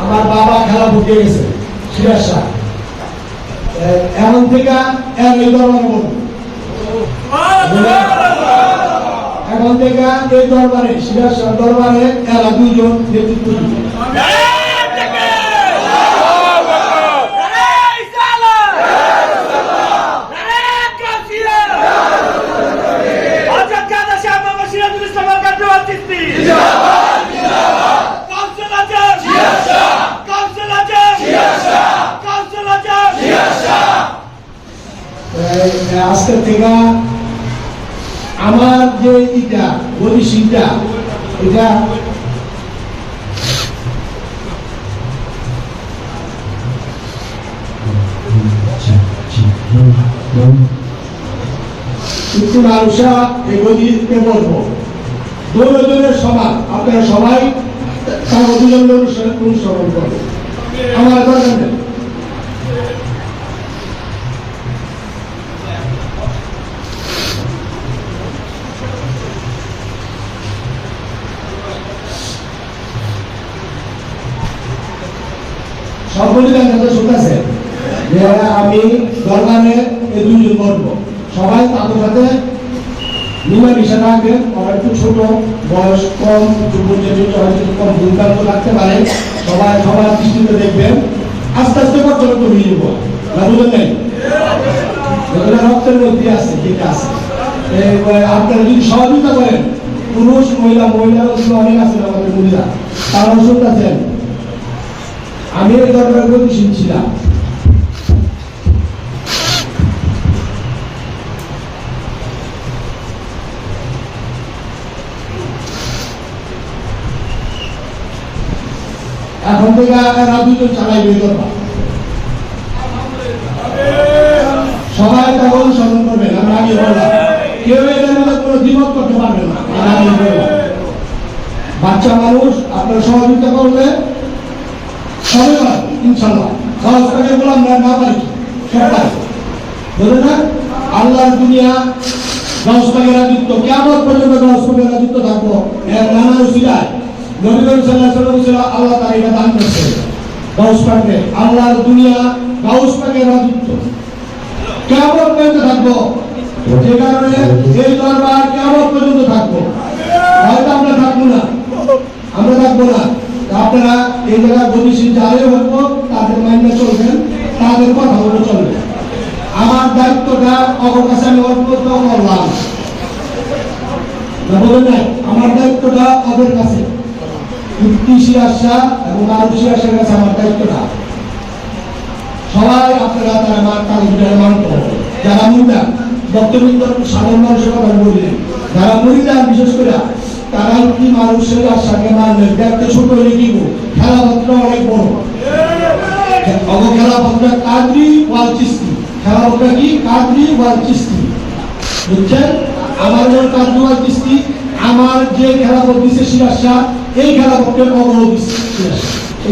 আমার বাবা খেলা বুকে গেছে, সিরাজ শাহ। এমন থেকে এক দরবারে এখন থেকে এই দরবারে, সিরাজ শাহ দরবারে এরা দুজন নেতৃত্ব দিবে এ, থেকে আমার যে ইটা বলিসিটা এটা আপনারা সবাই তার দুজনের অনুসরণ অনুসরণ করবে আমার দরকার নেই আমি সবাই তাদের সাথে মিলামিশা রাখবেন ওরা একটু ছোট, বয়স কম যুবক হয়তো কম সবাই, সবার দৃষ্টিতে দেখবেন। আস্তে আস্তে রকম হয়ে যাব না বুঝলেন নাই? রক্তের মধ্যে আছে যেটা আছে। আপনারা যদি সহযোগিতা করেন, পুরুষ, মহিলা মহিলা অনেক আছেন আমাদের মহিলা। তারা শুনতেছেন আমি এই দরবারে গতিশীল ছিলাম। এখন থেকে দুজন চালাইবে দরবার সবাই তখন স্মরণ করবেন আমরা আগে বললাম কেউ এদের মধ্যে কোনো দ্বিমত করতে পারবে না বাচ্চা মানুষ, আপনার সহযোগিতা করলে ইনশাল্লাহ না আল্লাহর দুনিয়া দশ ভাগের রাজত্ব কেমন পর্যন্ত থাকব। নানা আল্লাহ দান করছে। আল্লাহর দুনিয়া রাজত্ব। কেমন পর্যন্ত থাকব। যে কারণে এই দরবার কেমন পর্যন্ত থাকব। হয়তো আমরা থাকব না। আমরা থাকব না। আপনারা এই জায়গায় গতিশীল যারাই তাদের মাইন্ডে চলবেন তাদের কথা চলবে আমার দায়িত্বটা অপর কাছে আমি অল্প করলাম আমার দায়িত্বটা ওদের কাছে। কৃষি আশা এবং মানুষী আশার কাছে আমার দায়িত্বটা। সবাই আপনারা তারা আমার কাগজটা মানত যারা মুরিদা বক্তব্য সাধারণ মানুষের কথা বললেন যারা মুরিদা বিশেষ করে তারা কি মানুষের আশাকে মানলেন দেখতে ছোট হলে কি খেলাপত্র অনেক বড়। অগ খেলাপত্র কাদরি ওয়াল চিস্তি। কি? কাদরি ওয়াল বুঝছেন? আমার নাম কাদরি ওয়াল আমার যে খেলাপত্র দিচ্ছে সিরাজা এই খেলাপত্রের অগ্রহ দিচ্ছে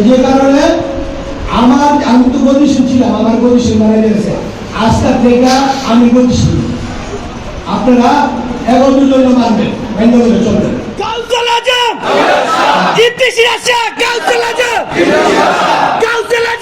যে কারণে আমার আমি তো গতিশীল ছিলাম, আমার গতিশীল মানে গেছে। থেকে আমি গতিশীল আপনারা এখন দুজন মানবেন মান্য করে চলবেন কাউন্সিল আছে কাউন্সিল আছে